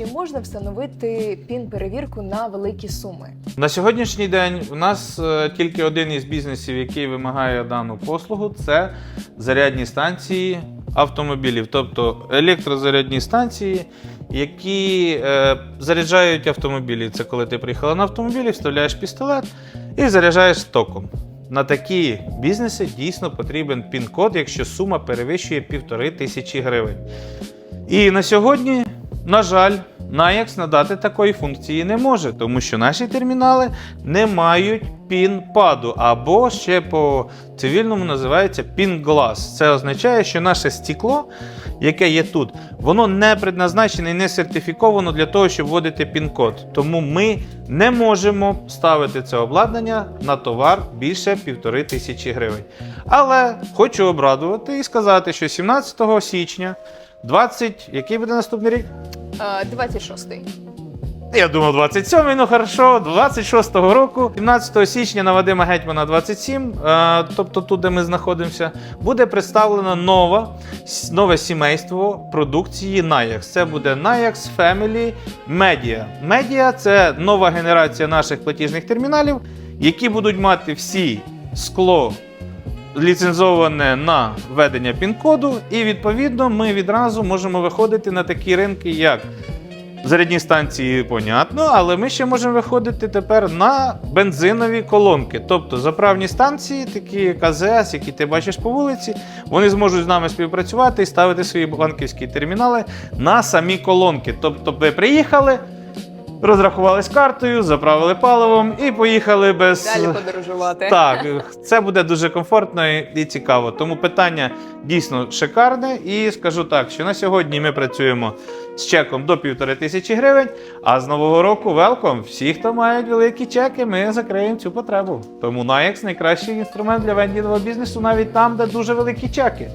чи можна встановити пін-перевірку на великі суми? На сьогоднішній день у нас е, тільки один із бізнесів, який вимагає дану послугу, це зарядні станції автомобілів, тобто електрозарядні станції, які е, заряджають автомобілі. Це коли ти приїхала на автомобілі, вставляєш пістолет і заряджаєш током. На такі бізнеси дійсно потрібен пін-код, якщо сума перевищує півтори тисячі гривень. І на сьогодні, на жаль, Nayax надати такої функції не може, тому що наші термінали не мають пін-паду, або ще по цивільному називається пін-глас. Це означає, що наше стекло, яке є тут, воно не предназначене і не сертифіковано для того, щоб вводити пін-код. Тому ми не можемо ставити це обладнання на товар більше півтори тисячі гривень. Але хочу обрадувати і сказати, що 17 січня 20, який буде наступний рік? Е, 26-й. Я думав, 27-й, ну хорошо, 26-го року, 17 січня на Вадима Гетьмана 27, е, тобто тут, де ми знаходимося, буде представлено нова, нове сімейство продукції Nayax. Це буде Nayax Family Media. Media – це нова генерація наших платіжних терміналів, які будуть мати всі скло ліцензоване на введення пін-коду, і відповідно ми відразу можемо виходити на такі ринки, як зарядні станції, понятно, але ми ще можемо виходити тепер на бензинові колонки. Тобто заправні станції, такі як АЗС, які ти бачиш по вулиці, вони зможуть з нами співпрацювати і ставити свої банківські термінали на самі колонки. Тобто, ви приїхали. Розрахувались картою, заправили паливом і поїхали без Далі подорожувати. так, це буде дуже комфортно і цікаво. Тому питання дійсно шикарне. І скажу так, що на сьогодні ми працюємо з чеком до півтори тисячі гривень. А з нового року велком. Всі, хто мають великі чеки, ми закриємо цю потребу. Тому Nayax найкращий інструмент для вендінгового бізнесу навіть там, де дуже великі чеки.